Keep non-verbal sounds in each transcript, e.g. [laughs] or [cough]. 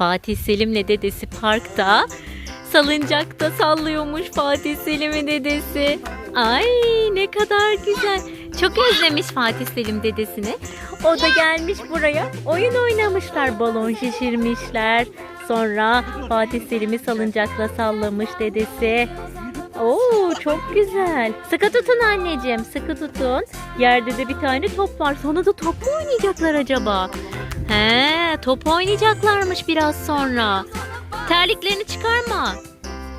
Fatih Selim'le dedesi parkta salıncakta sallıyormuş Fatih Selim'in dedesi. Ay ne kadar güzel. Çok özlemiş Fatih Selim dedesini. O da gelmiş buraya. Oyun oynamışlar. Balon şişirmişler. Sonra Fatih Selim'i salıncakla sallamış dedesi. Oo çok güzel. Sıkı tutun anneciğim. Sıkı tutun. Yerde de bir tane top var. Sonra da top mu oynayacaklar acaba? He, top oynayacaklarmış biraz sonra. Terliklerini çıkarma.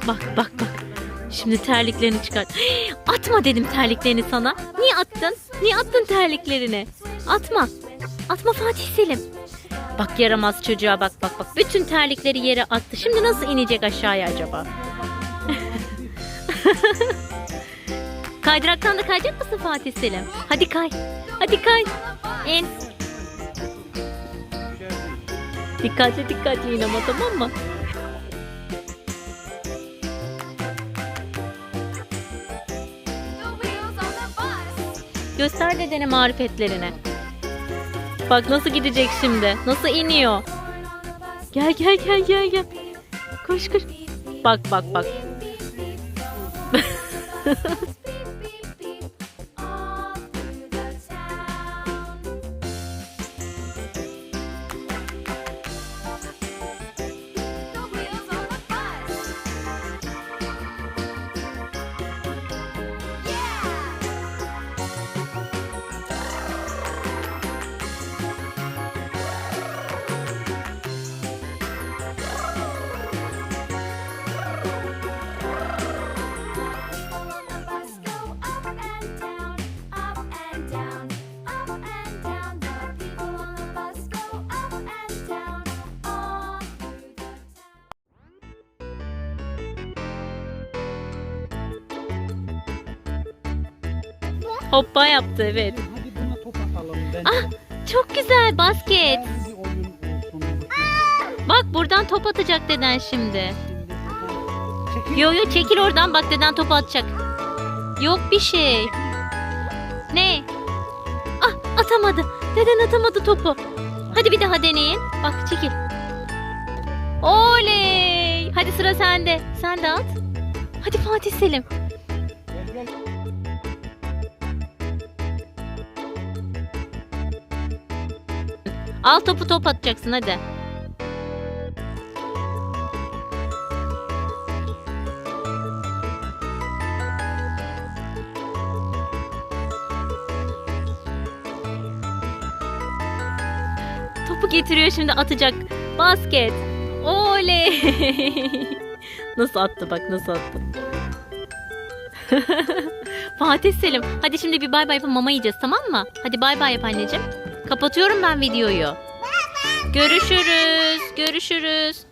Bak bak bak. Şimdi terliklerini çıkart. [gasps] Atma dedim terliklerini sana. Niye attın? Niye attın terliklerini? Atma. Atma Fatih Selim. Bak yaramaz çocuğa bak bak bak. Bütün terlikleri yere attı. Şimdi nasıl inecek aşağıya acaba? [laughs] Kaydıraktan da kayacak mısın Fatih Selim? Hadi kay. Hadi kay. İn. Dikkatli dikkatli in ama tamam mı? Göster dedene marifetlerini. Bak nasıl gidecek şimdi. Nasıl iniyor. Gel gel gel gel gel. Koş koş. Bak bak bak. [laughs] Hoppa yaptı evet. Hadi buna top atalım. Ben Ah çok güzel basket. bir oyun olsun. Bak buradan top atacak deden şimdi. Çekil. Yo yo çekil oradan bak deden top atacak. Yok bir şey. Ne? Ah atamadı. Deden atamadı topu. Hadi bir daha deneyin. Bak çekil. Oley. Hadi sıra sende. Sen de at. Hadi Fatih Selim. Gel gel. Al topu top atacaksın hadi. Topu getiriyor şimdi atacak. Basket. Oley. [laughs] nasıl attı bak nasıl attı. [laughs] Fatih Selim hadi şimdi bir bay bay yapıp mama yiyeceğiz tamam mı? Hadi bay bay yap anneciğim. Kapatıyorum ben videoyu. Görüşürüz. Görüşürüz.